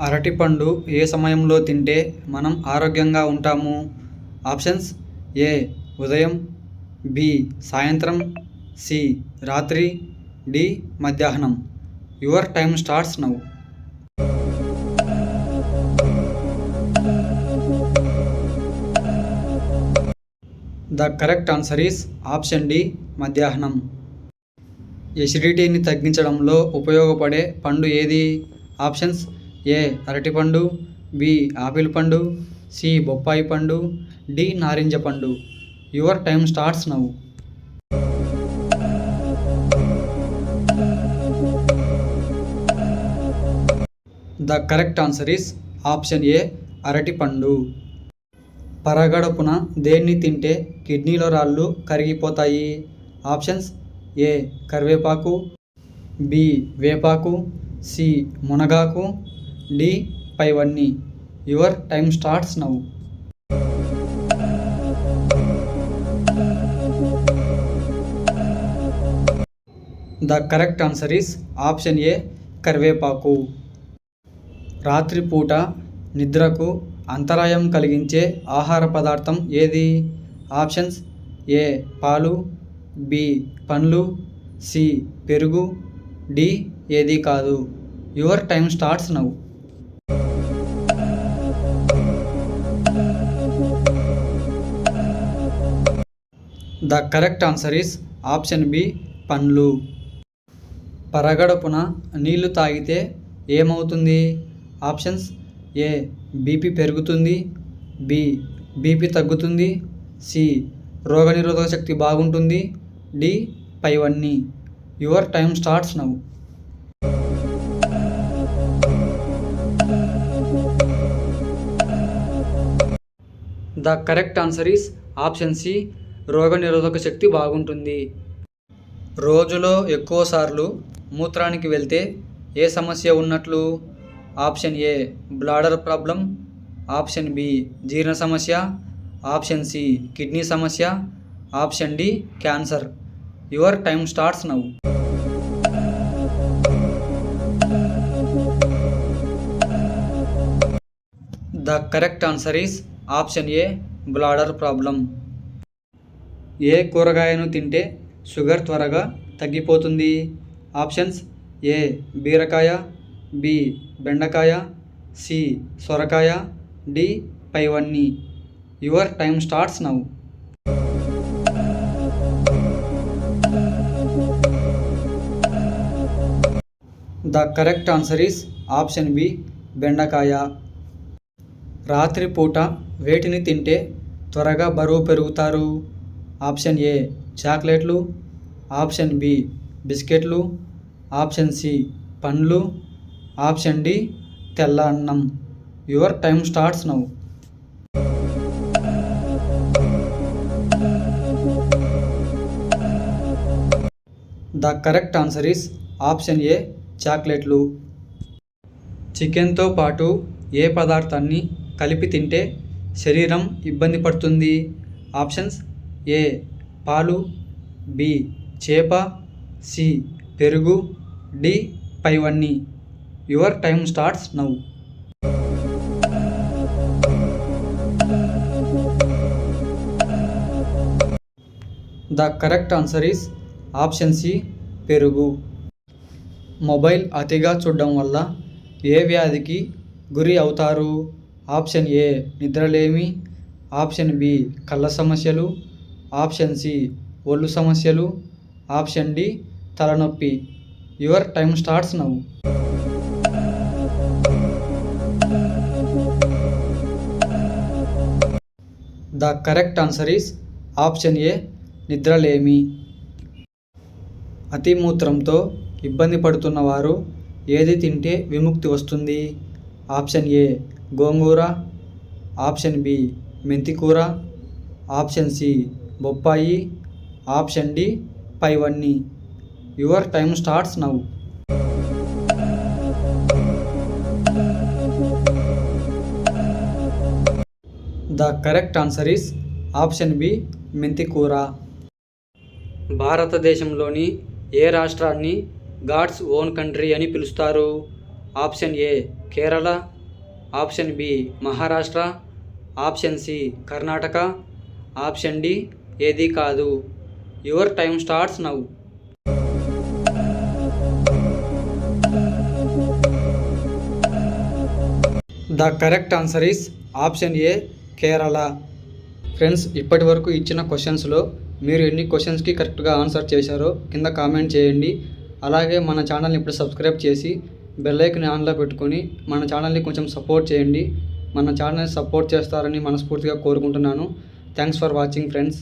అరటిపండు ఏ సమయంలో తింటే మనం ఆరోగ్యంగా ఉంటాము? Options A. ఉదయం బి. సాయంత్రం సి. రాత్రి డి. మధ్యాహ్నం. Your time starts now. The correct answer is option D. మధ్యాహ్నం. ఎసిడిటీని తగ్గించడంలో ఉపయోగపడే పండు ఏది? ఆప్షన్స్ ఏ అరటిపండు బి ఆపిల్ పండు సి బొప్పాయి పండు డి నారింజ పండు. Your time starts now. The correct answer is option A అరటిపండు పరగడుపున దేన్ని తింటే కిడ్నీలో రాళ్ళు కరిగిపోతాయి? ఆప్షన్స్ ఏ కరివేపాకు బి వేపాకు సి మునగాకు డి పైవన్నీ your time starts now the correct answer is option A కరివేపాకు. రాత్రిపూట నిద్రకు అంతరాయం కలిగించే ఆహార పదార్థం ఏది? ఆప్షన్స్ ఏ పాలు బి పండ్లు సి పెరుగు డి ఏది కాదు. Your time starts now the correct answer is option B పండ్లు. పరగడుపున నీళ్ళు తాగితే ఏమవుతుంది? ఆప్షన్స్ ఏ బీపీ పెరుగుతుంది బి బీపీ తగ్గుతుంది సి రోగనిరోధక శక్తి బాగుంటుంది డి పైవన్నీ. Your time starts now the correct answer is option C రోగనిరోధక శక్తి బాగుంటుంది. రోజులో ఎక్కువసార్లు మూత్రానికి వెళ్తే ఏ సమస్య ఉన్నట్లు? Option A bladder problem. Option B జీర్ణ సమస్య. ఆప్షన్ సి కిడ్నీ సమస్య. Option D cancer. Your time starts now the correct answer is option A bladder problem. ఏ కూరగాయను తింటే షుగర్ త్వరగా తగ్గిపోతుంది? ఆప్షన్స్ ఏ బీరకాయ బి బెండకాయ సి సొరకాయ డి పైవన్నీ. Your time starts now. The correct answer is option B బెండకాయ. రాత్రిపూట వేటిని తింటే త్వరగా బరువు పెరుగుతారు? ఆప్షన్ ఏ చాక్లెట్లు ఆప్షన్ బి బిస్కెట్లు ఆప్షన్ సి పండ్లు ఆప్షన్ డి తెల్ల అన్నం. Your time starts now. The correct answer is option A చాక్లెట్లు. చికెన్తో పాటు ఏ పదార్థాన్ని కలిపి తింటే శరీరం ఇబ్బంది పడుతుంది? ఆప్షన్స్ ఏ పాలు బి చేప సి పెరుగు డి పైవన్నీ. Your time starts now. The correct answer is option C పెరుగు. మొబైల్ అతిగా చూడడం వల్ల ఏ వ్యాధికి గురి అవుతారు? ఆప్షన్ ఏ నిద్రలేమి. ఆప్షన్ బి కళ్ళ సమస్యలు. ఆప్షన్ సి ఒళ్ళు సమస్యలు. ఆప్షన్ డి తలనొప్పి. Your time starts now the correct answer is option A నిద్రలేమి. అతిమూత్రంతో ఇబ్బంది పడుతున్న వారు ఏది తింటే విముక్తి వస్తుంది? ఆప్షన్ ఏ గోంగూర. ఆప్షన్ బి మెంతికూర. ఆప్షన్ సి బొప్పాయి ఆప్షన్ డి పైవన్నీ. Your time starts now. The correct answer is option B మెంతికూర భారతదేశంలోని ఏ రాష్ట్రాన్ని గాడ్స్ ఓన్ కంట్రీ అని పిలుస్తారు? Option A Kerala. Option B Maharashtra. Option C Karnataka. Option D ఏది కాదు. Your time starts now. The correct answer is option A Kerala. Friends ఇప్పటి వరకు ఇచ్చిన క్వశ్చన్స్లో మీరు ఎన్ని క్వశ్చన్స్కి కరెక్ట్గా ఆన్సర్ చేశారో కింద కామెంట్ చేయండి. అలాగే మన ఛానల్ని ఇప్పుడు సబ్స్క్రైబ్ చేసి బెల్లైక్ని ఆన్లో పెట్టుకొని మన ఛానల్ని కొంచెం సపోర్ట్ చేయండి. మన ఛానల్ని సపోర్ట్ చేస్తారని మనస్ఫూర్తిగా కోరుకుంటున్నాను. Thanks for watching friends.